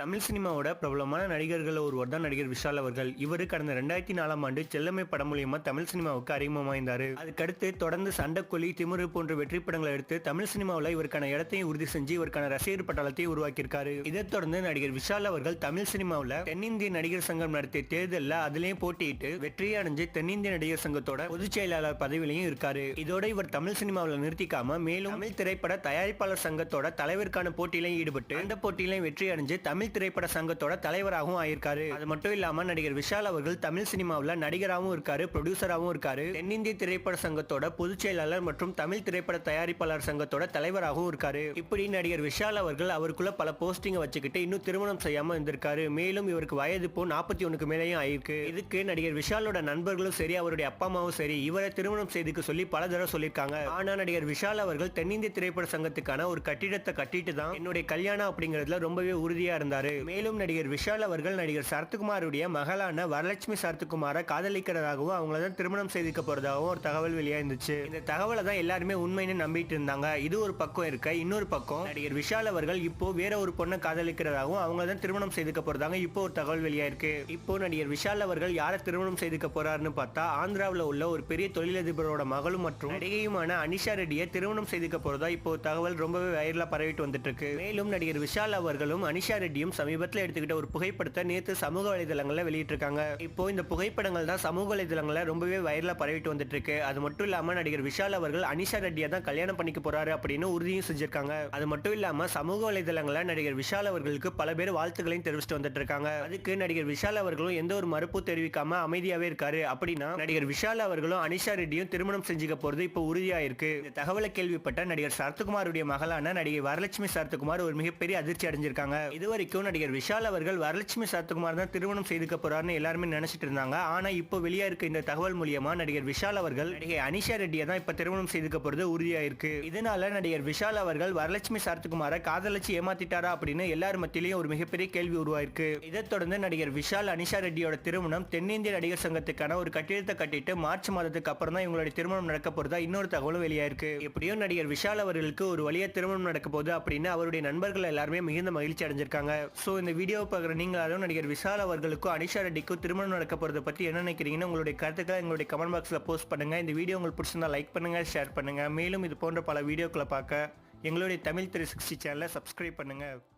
தமிழ் சினிமாவோட பிரபலமான நடிகர்கள் ஒருவர் தான் நடிகர் விஷால் அவர்கள். இவர் கடந்த ரெண்டாயிரத்தி நாலாம் ஆண்டு செல்லமை படம் மூலியமா தமிழ் சினிமாவுக்கு அறிமுகமாயிருந்தாரு அதுக்கடுத்து தொடர்ந்து சண்டக்கொலி திமிரு போன்ற வெற்றி படங்களை எடுத்து தமிழ் சினிமாவில் இவருக்கான இடத்தையும் உறுதி செஞ்சு இவருக்கான ரசிகர் பட்டாளத்தையும் உருவாக்கியிருக்காரு. இதைத் தொடர்ந்து நடிகர் விஷால் அவர்கள் தமிழ் சினிமாவில் தென்னிந்திய நடிகர் சங்கம் நடத்திய தேர்தலில் அதிலேயே போட்டியிட்டு வெற்றியை அடைஞ்சு தென்னிந்திய நடிகர் சங்கத்தோட பொதுச் செயலாளர் பதவியிலையும் இருக்காரு. இதோட இவர் தமிழ் சினிமாவில் நிறுத்திக்காம மேலும் தமிழ் திரைப்பட தயாரிப்பாளர் சங்கத்தோட தலைவருக்கான போட்டியிலையும் ஈடுபட்டு அந்த போட்டியிலையும் வெற்றி அடைஞ்சு தமிழ் திரைப்பட சங்கத்தோட தலைவராகவும் ஆயிருக்காரு. அது மட்டும் இல்லாம நடிகர் விஷால் அவர்கள் தமிழ் சினிமாவில் நடிகராகவும் இருக்காரு ப்ரொடியூசராகவும் இருக்காரு. தென்னிந்திய திரைப்பட சங்கத்தோட பொதுச் செயலாளர் மற்றும் தமிழ் திரைப்பட தயாரிப்பாளர் சங்கத்தோட தலைவராகவும் இருக்காரு. இப்படி நடிகர் விஷால் அவர்கள் அவருக்குள்ள பல போஸ்டிங்கை வச்சுக்கிட்டு இன்னும் திருமணம் செய்யாம இருந்திருக்காரு. மேலும் இவருக்கு வயது இப்போ நாற்பத்தி ஒண்ணுக்கு மேலேயும் ஆயிருக்கு. இதுக்கு நடிகர் விஷாலோட நண்பர்களும் சரி அவருடைய அப்பா அம்மாவும் சரி இவரை திருமணம் செய்துக்க சொல்லி பல தடவை சொல்லியிருக்காங்க. ஆனா நடிகர் விஷால் அவர்கள் தென்னிந்திய திரைப்பட சங்கத்துக்கான ஒரு கட்டிடத்தை கட்டிட்டு தான் என்னுடைய கல்யாணம் அப்படிங்கிறதுல ரொம்பவே உறுதியா இருந்தார். மேலும் நடிகர் விஷால் அவர்கள் நடிகர் சரத்குமாருடைய மகளான வரலட்சுமி சரத்குமாரை காதலிக்கிறதாகவும் அவங்கள தான் திருமணம் செய்துக்க போறதாகவும் ஒரு தகவல் வெளியா இருந்துச்சு இந்த தகவலை தான் எல்லாருமே உண்மைன்னு நம்பிட்டு இருந்தாங்க. இது ஒரு பக்கம் இருக்க இன்னொரு பக்கம் நடிகர் விஷால் அவர்கள் இப்போ வேற ஒரு பொண்ணை காதலிக்கிறதாகவும் அவங்க தான் திருமணம் செய்துக்க போறதாங்க இப்போ ஒரு தகவல் வெளியா இருக்கு இப்போ நடிகர் விஷால் அவர்கள் யாரை திருமணம் செய்துக்க போறாருன்னு பார்த்தா ஆந்திராவில் உள்ள ஒரு பெரிய தொழிலதிபரோட மகளும் மற்றும் நடிகையுமான அனிஷா ரெட்டியை திருமணம் செய்துக்க போறதா இப்போ தகவல் ரொம்பவே வயரில் பரவிட்டு வந்துட்டு இருக்கு. மேலும் நடிகர் விஷால் அவர்களும் அனிஷா ரெட்டியும் சமீபத்தில் எடுத்துக்கிட்ட ஒரு புகைப்படத்தை நேற்று சமூக வலைதளங்களில் வெளியிட்டிருக்காங்க. இப்போ இந்த புகைப்படங்கள் தான் சமூக வலைதளங்களில் ரொம்பவே வைரலாக பரவிட்டு வந்துட்டு இருக்கு அது மட்டும் இல்லாமல் நடிகர் விஷால் அவர்கள் அனிஷா ரெட்டியை தான் கல்யாணம் பண்ணிக்க போறாரு அப்படின்னு உறுதியும் செஞ்சிருக்காங்க. அது மட்டும் இல்லாமல் சமூக வலைதளங்களில் நடிகர் விஷால் அவர்களுக்கு பல பேர் வாழ்த்துக்களையும் தெரிவிச்சுட்டு வந்துட்டு இருக்காங்க அதுக்கு நடிகர் விஷால் அவர்களும் எந்த ஒரு மறுப்பும் தெரிவிக்காம அமைதியாவே இருக்காரு. அப்படின்னா நடிகர் விஷால் அவர்களும் அனிஷா ரெட்டியும் திருமணம் செஞ்சுக்க போறது இப்போ உறுதியா இருக்கு இந்த தகவலை கேள்விப்பட்ட நடிகர் சரத்குமாருடைய மகளான நடிகை வரலட்சுமி சரத்குமார் ஒரு மிகப்பெரிய அதிர்ச்சி அடைஞ்சிருக்காங்க. இதுவரைக்கும் வரைக்கும் நடிகர் விஷால் அவர்கள் வரலட்சுமி சரத்குமார் தான் திருமணம் செய்துக்க போறாருன்னு எல்லாருமே நினைச்சிட்டு இருந்தாங்க. ஆனா இப்போ வெளியா இருக்க இந்த தகவல் மூலியமா நடிகர் விஷால் அவர்கள் நடிகை அனிஷா ரெட்டியை தான் இப்ப திருமணம் செய்துக்க போறது உறுதியா இருக்கு இதனால நடிகர் விஷால் அவர்கள் வரலட்சுமி சரத்குமாரை காதலிச்சு ஏமாத்திட்டாரா அப்படின்னு எல்லார் மத்தியிலையும் ஒரு மிகப்பெரிய கேள்வி உருவாயிருக்கு. இதைத் தொடர்ந்து நடிகர் விஷால் அனிஷா ரெட்டியோட திருமணம் தென்னிந்திய நடிகர் சங்கத்துக்கான ஒரு கட்டிடத்தை கட்டிட்டு மார்ச் மாதத்துக்கு அப்புறம் தான் இவங்களுடைய திருமணம் நடக்க போறதா இன்னொரு தகவலும் வெளியாயிருக்கு. எப்படியும் நடிகர் விஷால் அவர்களுக்கு ஒரு வழியா திருமணம் நடக்க போகுது அப்படின்னு அவருடைய நண்பர்கள் எல்லாருமே மிகுந்த மகிழ்ச்சி அடைஞ்சிருக்காங்க. ஸோ இந்த வீடியோவை பார்க்குற நீங்களாலும் நடிகர் விஷால் அவர்களுக்கும் அனிஷா ரெட்டிக்கும் திருமணம் நடக்க போகிறத பற்றி என்ன நினைக்கிறீங்கன்னு உங்களுடைய கருத்துக்களை எங்களுடைய கமெண்ட் பாக்ஸில் போஸ்ட் பண்ணுங்கள் இந்த வீடியோ உங்களுக்கு பிடிச்சிருந்தா லைக் பண்ணுங்கள் ஷேர் பண்ணுங்கள் மேலும் இது போன்ற பல வீடியோக்களை பார்க்க எங்களுடைய தமிழ் த்ரீ சிக்ஸ்டி சேனலை சப்ஸ்கிரைப் பண்ணுங்கள்